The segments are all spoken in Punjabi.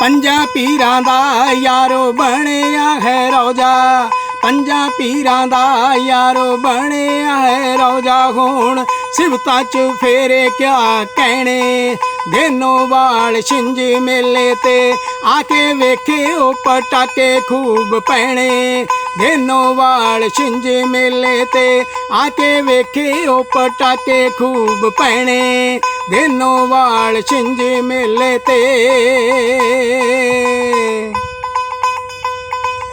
ਪੰਜਾਂ ਪੀਰਾਂ ਦਾ ਯਾਰੋ ਬਣਿਆ ਹੈ ਰੋਜਾ। ਪੰਜਾਂ ਪੀਰਾਂ ਦਾ ਯਾਰੋ ਬਣਿਆ ਹੈ ਰੋਜਾ। ਹੋਣ ਸਿਵਤਾਂ ਚ ਫੇਰੇ ਕਿਆ ਕਹਿਣੇ? ਦੇਨੋ ਵਾਲ ਛਿੰਝ ਮੇਲੇ ਤੇ ਆ ਕੇ ਵੇਖੇ ਉਹ ਪਟਾਕੇ ਖੂਬ ਪੈਣੇ। ਦੇਨੋ ਵਾਲ ਛਿੰਜ ਮੇਲੇ ਤੇ ਆ ਕੇ ਵੇਖੇ ਉਹ ਪਟਾਕੇ ਖੂਬ ਪੈਣੇ। ਦੇਨੋ ਵਾਲ ਛਿੰਝ ਮੇਲੇ ਤੇ।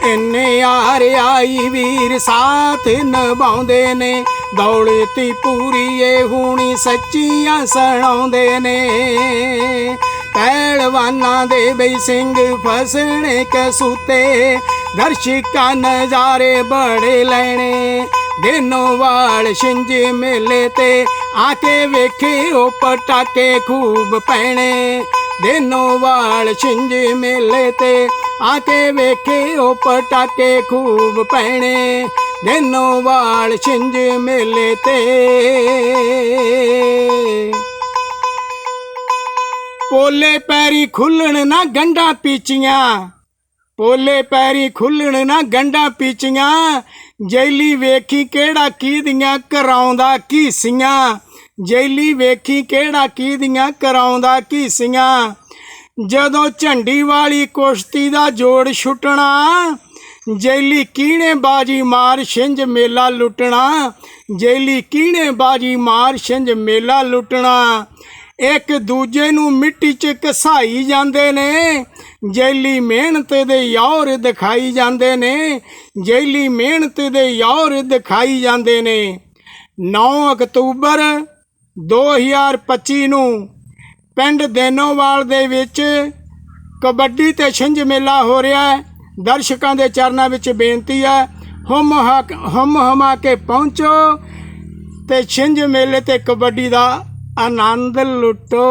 ਇੰਨੇ ਯਾਰ ਆਈ ਵੀਰ ਸਾਥ ਨਿਭਾਉਂਦੇ ਨੇ। ਦੌਲਤੀ ਪੂਰੀ ਏ, ਹੁਣੀ ਸੱਚੀਆਂ ਸੁਣਾਉਂਦੇ ਨੇ। ਪਹਿਲਵਾਨਾਂ ਦੇ ਬਈ ਸਿੰਘ ਫਸਣੇ ਕਸੂਤੇ। ਦਰਸ਼ਕਾਂ ਨਜ਼ਾਰੇ ਬੜੇ ਲੈਣੇ। ਦਿਨੋਂ ਵਾਲ ਛਿੰਝ ਮੇਲੇ ਤੇ ਆ ਕੇ ਵੇਖੇ ਉਹ ਪਟਾਕੇ ਖੂਬ ਪੈਣੇ। ਦਿਨੋਂ ਵਾਲ ਛਿੰਝ ਮੇਲੇ ਤੇ ਆ ਕੇ ਵੇਖੇ ਉਹ ਪਟਾਕੇ ਖੂਬ ਪੈਣੇ। ਦਿਨੋਂ ਵਾਲ ਛਿੰਝ ਮੇਲੇ ਤੇ ਪੋਲੇ ਪੈਰੀ ਖੁੱਲਣ ਨਾ ਗੰਡਾ ਪੀਚੀਆਂ। ਪੋਲੇ ਪੈਰੀ ਖੁੱਲਣ ਨਾ ਗੰਡਾ ਪੀਚੀਆਂ। ਜੈਲੀ ਵੇਖੀ ਕਿਹੜਾ ਕੀ ਦੀਆਂ ਕਰਾਉਂਦਾ ਕੀਸੀਆਂ ਜੈਲੀ ਵੇਖੀ ਕਿਹੜਾ ਕੀ ਦੀਆਂ ਕਰਾਉਂਦਾ ਕੀਸੀਆਂ ਜਦੋਂ ਝੰਡੀ ਵਾਲੀ ਕੁਸ਼ਤੀ ਦਾ ਜੋੜ ਛੁੱਟਣਾ, ਜੈਲੀ ਕੀਣੇ ਬਾਜੀ ਮਾਰ ਛਿੰਝ ਮੇਲਾ ਲੁੱਟਣਾ। ਜੈਲੀ ਕੀਣੇ ਬਾਜੀ ਮਾਰ ਛਿੰਝ ਮੇਲਾ ਲੁੱਟਣਾ। ਇੱਕ ਦੂਜੇ ਨੂੰ ਮਿੱਟੀ 'ਚ ਘਸਾਈ ਜਾਂਦੇ ਨੇ। ਜੈਲੀ ਮਿਹਨਤ ਦੇ ਯੌਰ ਦਿਖਾਈ ਜਾਂਦੇ ਨੇ। ਜੈਲੀ ਮਿਹਨਤ ਦੇ ਯੌਰ ਦਿਖਾਈ ਜਾਂਦੇ ਨੇ। 9 ਅਕਤੂਬਰ 2025 ਨੂੰ ਪਿੰਡ ਦੇਨੋਵਾਲ ਦੇ ਵਿੱਚ ਕਬੱਡੀ ਤੇ ਛਿੰਝ ਮੇਲਾ ਹੋ ਰਿਹਾ ਹੈ। ਦਰਸ਼ਕਾਂ ਦੇ ਚਰਨਾਂ ਵਿੱਚ ਬੇਨਤੀ ਹੈ, ਹਮ ਹਕ, ਹਮ ਹਮਾ ਕੇ ਪਹੁੰਚੋ ਤੇ ਛਿੰਝ ਮੇਲੇ ਤੇ ਕਬੱਡੀ ਦਾ ਆਨੰਦ ਲੁੱਟੋ।